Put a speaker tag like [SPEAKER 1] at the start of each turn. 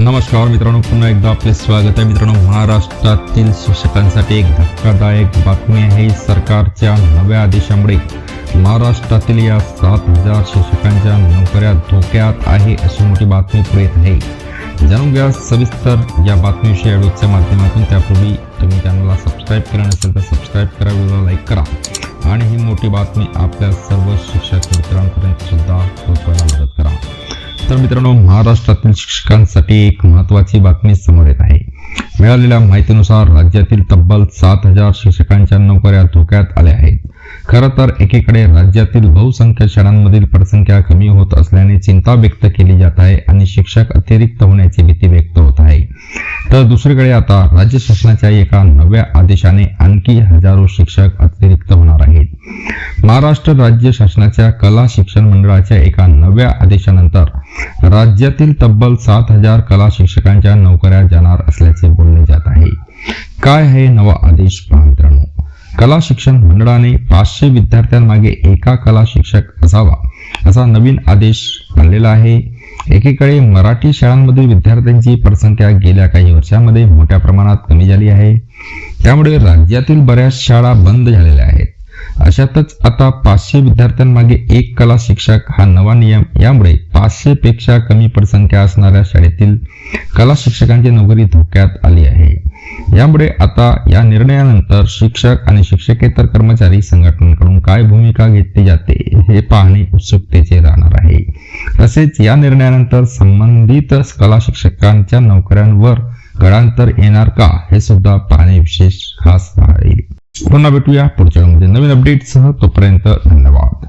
[SPEAKER 1] नमस्कार मित्रांनो पुन्हा एकदा आपले स्वागत आहे. मित्रांनो महाराष्ट्रातील शिक्षकांसाठी एक धक्कादायक बातमी आहे सरकारच्या नव्या आदेशामुळे महाराष्ट्रातील या सात हजार शिक्षकांच्या नोकऱ्या धोक्यात आहे अशी मोठी बातमी पुढे येत आहे. जाणून घ्या सविस्तर या बातमीविषयी व्हिडिओच्या माध्यमातून. त्यापूर्वी तुम्ही चॅनलला सबस्क्राईब केलं नसेल तर सबस्क्राईब करा व्हिडिओला लाईक करा. आणि ही मोठी बातमी आपल्या सर्व शिक्षक मित्रांपर्यंत सुद्धा पोहोचवायला तर मित्रांनो महाराष्ट्रातील शिक्षकांसाठी एक महत्त्वाची बातमी समोर येत आहे. मिळालेल्या माहितीनुसार राज्यातील तब्बल सात हजार शिक्षकांच्या नोकऱ्या धोक्यात आल्या आहेत. खरं तर एकीकडे राज्यातील बहुसंख्य शाळांमधील पटसंख्या कमी होत असल्याने चिंता व्यक्त केली जात आहे आणि शिक्षक अतिरिक्त होण्याची भीती व्यक्त होत आहे. तर दुसरीकडे आता राज्य शासनाच्या एका नव्या आदेशाने आणखी हजारो शिक्षक अतिरिक्त होणार आहेत. महाराष्ट्र राज्य शासनाच्या कला शिक्षण मंडळाच्या एका नव्या आदेशानंतर राज्यातील तब्बल सात हजार कला शिक्षकांच्या नोकऱ्या जाणार असल्याचे बोलले जात आहे. काय आहे नवा आदेश मित्रांनो? कला शिक्षण मंडळाने पाचशे विद्यार्थ्यांमागे एका कला शिक्षक असावा असा नवीन आदेश आणलेला आहे. एकीकडे मराठी शाळांमधील विद्यार्थ्यांची पटसंख्या गेल्या काही वर्षांमध्ये मोठ्या प्रमाणात कमी झाली आहे. त्यामुळे राज्यातील बऱ्याच शाळा बंद झालेल्या आहेत. अशातच आता पाचशे विद्यार्थ्यांमागे एक कला शिक्षक हा नवा नियम. यामुळे पाचशे पेक्षा कमी पटसंख्या असणाऱ्या शाळेतील कला शिक्षकांची नोकरी धोक्यात आली आहे. यामुळे आता या निर्णयानंतर शिक्षक आणि शिक्षकेतर कर्मचारी संघटनांकडून काय भूमिका घेतली जाते हे पाहणे उत्सुकतेचे राहणार आहे. तसेच या निर्णयानंतर संबंधित कला शिक्षकांच्या नोकऱ्यांवर गडांतर येणार का हे सुद्धा पाहणे विशेष खास राहील पुन्हा भेटूया पुढच्या वेळेमध्ये नवीन अपडेटसह तोपर्यंत धन्यवाद.